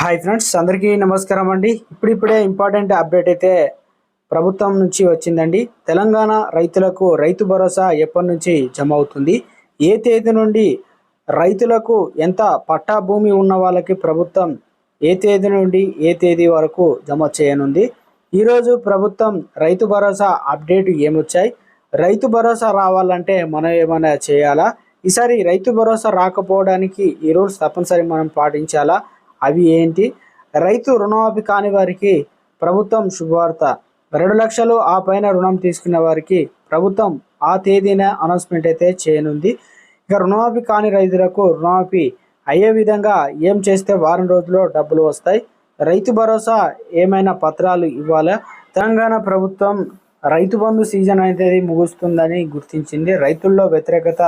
Hi friends అందరికీ నమస్కారం అండి. ఇప్పుడిప్పుడే ఇంపార్టెంట్ అప్డేట్ అయితే ప్రభుత్వం నుంచి వచ్చిందండి. తెలంగాణ రైతులకు రైతు భరోసా ఎప్పటి నుంచి జమ అవుతుంది ఏ తేదీ నుండి రైతులకు ఎంత పట్టా భూమి ఉన్న వాళ్ళకి ప్రభుత్వం ఏ తేదీ నుండి ఏ తేదీ వరకు జమ చేయనుంది? ఈరోజు ప్రభుత్వం రైతు భరోసా అప్డేట్ ఏమొచ్చాయి? రైతు భరోసా రావాలంటే మనం ఏమైనా చేయాలా? ఈసారి రైతు భరోసా రాకపోవడానికి ఈ రూల్స్ తప్పనిసరి మనం పాటించాలా? అవి ఏంటి? రైతు రుణమాఫీ కాని వారికి ప్రభుత్వం శుభవార్త. రెండు లక్షలు ఆ పైన రుణం తీసుకున్న వారికి ప్రభుత్వం ఆ తేదీన అనౌన్స్మెంట్ అయితే చేయనుంది. ఇక రుణమాఫీ కాని రైతులకు రుణమాఫీ అయ్యే విధంగా ఏం చేస్తే వారం రోజుల్లో డబ్బులు వస్తాయి? రైతు భరోసా ఏమైనా పత్రాలు ఇవ్వాలా? తెలంగాణ ప్రభుత్వం రైతు బంధు సీజన్ అనేది ముగుస్తుందని గుర్తించింది. రైతుల్లో వ్యతిరేకత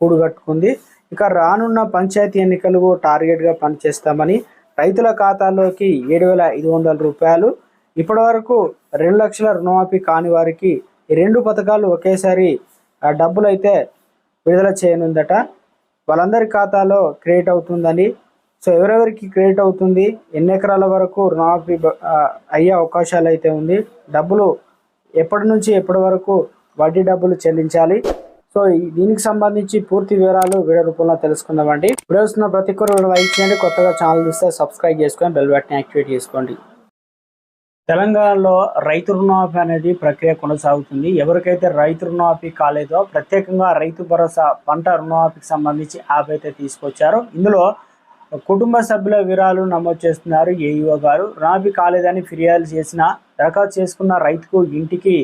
కూడుగట్టుకుంది. ఇక రానున్న పంచాయతీ ఎన్నికలు టార్గెట్గా పనిచేస్తామని రైతుల ఖాతాలోకి ఏడు వేల ఐదు వందల రూపాయలు. ఇప్పటి వరకు రెండు లక్షల రుణమాఫీ కాని వారికి రెండు పథకాలు ఒకేసారి డబ్బులు అయితే విడుదల చేయనుందట. వాళ్ళందరి ఖాతాలో క్రియేట్ అవుతుందని. సో ఎవరెవరికి క్రియేట్ అవుతుంది? ఎన్ని ఎకరాల వరకు రుణమాఫీ అయ్యే అవకాశాలు అయితే ఉంది? డబ్బులు ఎప్పటి నుంచి ఎప్పటి వరకు వడ్డీ డబ్బులు చెల్లించాలి? సో దీనికి సంబంధించి పూర్తి వివరాలు వీడియో రూపంలో తెలుసుకుందామండి. వీడియోస్ వస్తున్న ప్రతి ఒక్కరు లైక్ చేయండి కొత్తగా ఛానల్ చూస్తే సబ్స్క్రైబ్ చేసుకొని బెల్ బటన్ యాక్టివేట్ చేసుకోండి. తెలంగాణలో రైతు రుణమాఫీ అనేది ప్రక్రియ కొనసాగుతుంది. ఎవరికైతే రైతు రుణమాఫీ కాలేదో ప్రత్యేకంగా రైతు భరోసా పంట రుణమాఫీకి సంబంధించి యాప్ అయితే తీసుకొచ్చారు. ఇందులో కుటుంబ సభ్యుల వివరాలు నమోదు చేస్తున్నారు ఏఈఓ గారు. రుణమాఫీ కాలేదని ఫిర్యాదు చేసిన దరఖాస్తు చేసుకున్న రైతుకు ఇంటికి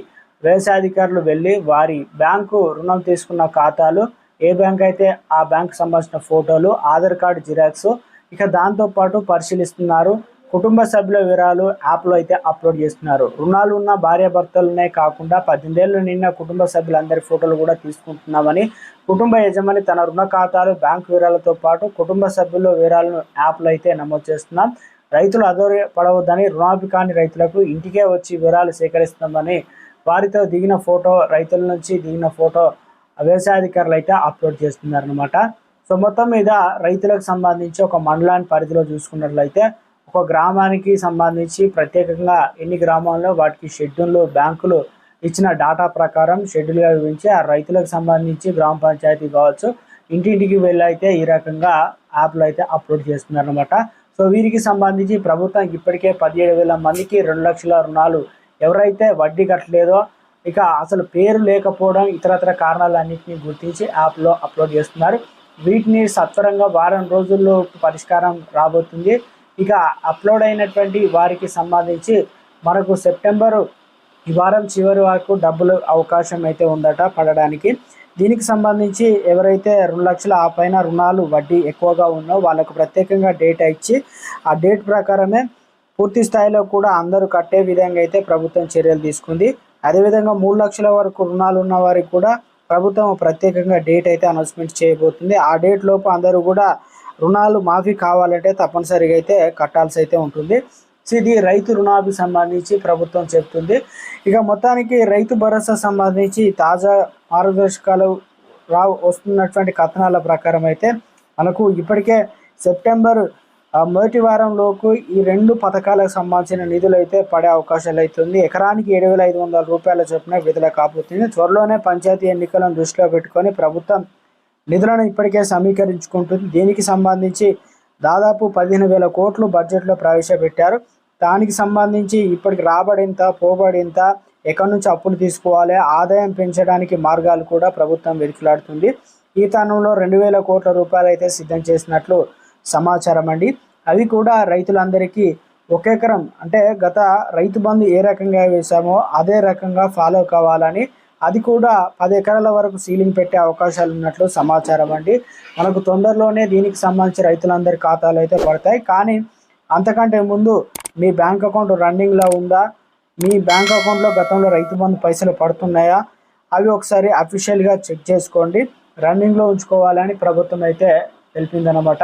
వ్యవసాయాధికారులు వెళ్ళి వారి బ్యాంకు రుణం తీసుకున్న ఖాతాలు ఏ బ్యాంక్ అయితే ఆ బ్యాంక్ సంబంధించిన ఫోటోలు ఆధార్ కార్డు జిరాక్స్ ఇక దాంతోపాటు పరిశీలిస్తున్నారు. కుటుంబ సభ్యుల వివరాలు యాప్లో అయితే అప్లోడ్ చేస్తున్నారు. రుణాలు ఉన్న భార్యాభర్తలనే కాకుండా పద్దెనిమిదేళ్ళు నిన్న కుటుంబ సభ్యులందరి ఫోటోలు కూడా తీసుకుంటున్నామని కుటుంబ యజమాని తన రుణ ఖాతాలు బ్యాంక్ వివరాలతో పాటు కుటుంబ సభ్యుల వివరాలను యాప్లో అయితే నమోదు చేస్తున్నాం రైతులు అదోరపడవద్దని రుణాభి కాని రైతులకు ఇంటికే వచ్చి వివరాలు సేకరిస్తున్నామని వారితో దిగిన ఫోటో రైతుల నుంచి దిగిన ఫోటో వ్యవసాయాధికారులు అయితే అప్లోడ్ చేస్తున్నారనమాట సో మొత్తం మీద రైతులకు సంబంధించి ఒక మండలాన్ని పరిధిలో చూసుకున్నట్లయితే ఒక గ్రామానికి సంబంధించి ప్రత్యేకంగా ఎన్ని గ్రామాల్లో వాటికి షెడ్యూళ్ళు బ్యాంకులు ఇచ్చిన డాటా ప్రకారం షెడ్యూల్గా వివరించి ఆ రైతులకు సంబంధించి గ్రామ పంచాయతీ కావచ్చు ఇంటింటికి వెళ్ళి అయితే ఈ రకంగా యాప్లు అయితే అప్లోడ్ చేస్తున్నారనమాట సో వీరికి సంబంధించి ప్రభుత్వం ఇప్పటికే పదిహేడు వేల మందికి రెండు లక్షల రుణాలు ఎవరైతే వడ్డీ కట్టలేదో ఇక అసలు పేరు లేకపోవడం ఇతరత్ర కారణాలన్నింటినీ గుర్తించి యాప్లో అప్లోడ్ చేస్తున్నారు. వీటిని సత్వరంగా వారం రోజుల్లో పరిష్కారం రాబోతుంది. ఇక అప్లోడ్ అయినటువంటి వారికి సంబంధించి మనకు సెప్టెంబరు ఈ వారం చివరి వరకు డబ్బులు అవకాశం అయితే ఉందట పడడానికి. దీనికి సంబంధించి ఎవరైతే రెండు లక్షల ఆ పైన రుణాలు వడ్డీ ఎక్కువగా ఉన్నో వాళ్ళకు ప్రత్యేకంగా డేట్ ఇచ్చి ఆ డేట్ ప్రకారమే పూర్తి స్థాయిలో కూడా అందరూ కట్టే విధంగా అయితే ప్రభుత్వం చర్యలు తీసుకుంది. అదేవిధంగా మూడు లక్షల వరకు రుణాలు ఉన్న వారికి కూడా ప్రభుత్వం ప్రత్యేకంగా డేట్ అయితే అనౌన్స్మెంట్ చేయబోతుంది. ఆ డేట్ లోపు అందరూ కూడా రుణాలు మాఫీ కావాలంటే తప్పనిసరిగా అయితే కట్టాల్సి అయితే ఉంటుంది. ఇది రైతు రుణాభి సంబంధించి ప్రభుత్వం చెప్తుంది. ఇక మొత్తానికి రైతు భరోసా సంబంధించి తాజా మార్గదర్శకాలు రా వస్తున్నటువంటి కథనాల ప్రకారం అయితే మనకు ఇప్పటికే సెప్టెంబర్ మొదటి వారంలోపు ఈ రెండు పథకాలకు సంబంధించిన నిధులు అయితే పడే అవకాశాలు అవుతుంది ఎకరానికి ఏడు వేల ఐదు వందల రూపాయల చొప్పున విధుల కాబోతుంది. త్వరలోనే పంచాయతీ ఎన్నికలను దృష్టిలో పెట్టుకొని ప్రభుత్వం నిధులను ఇప్పటికే సమీకరించుకుంటుంది. దీనికి సంబంధించి దాదాపు పదిహేను వేల కోట్లు బడ్జెట్లో ప్రవేశపెట్టారు. దానికి సంబంధించి ఇప్పటికి రాబడి ఎంత పోబడి ఎంత ఎక్కడి నుంచి అప్పులు తీసుకోవాలి ఆదాయం పెంచడానికి మార్గాలు కూడా ప్రభుత్వం వెతుకులాడుతుంది. ఈ తరుణంలో రెండు వేల కోట్ల రూపాయలు అయితే సిద్ధం చేసినట్లు సమాచారం అండి. అవి కూడా రైతులందరికీ ఒక ఎకరం అంటే గత రైతు బంధు ఏ రకంగా వేశామో అదే రకంగా ఫాలో కావాలని అది కూడా పది ఎకరాల వరకు సీలింగ్ పెట్టే అవకాశాలు ఉన్నట్లు సమాచారం అండి. మనకు తొందరలోనే దీనికి సంబంధించి రైతులందరి ఖాతాలు అయితే పడతాయి. కానీ అంతకంటే ముందు మీ బ్యాంక్ అకౌంట్ రన్నింగ్లో ఉందా? మీ బ్యాంక్ అకౌంట్లో గతంలో రైతు బంధు పైసలు పడుతున్నాయా? అవి ఒకసారి అఫీషియల్గా చెక్ చేసుకోండి. రన్నింగ్లో ఉంచుకోవాలని ప్రభుత్వం అయితే తెలిపిందనమాట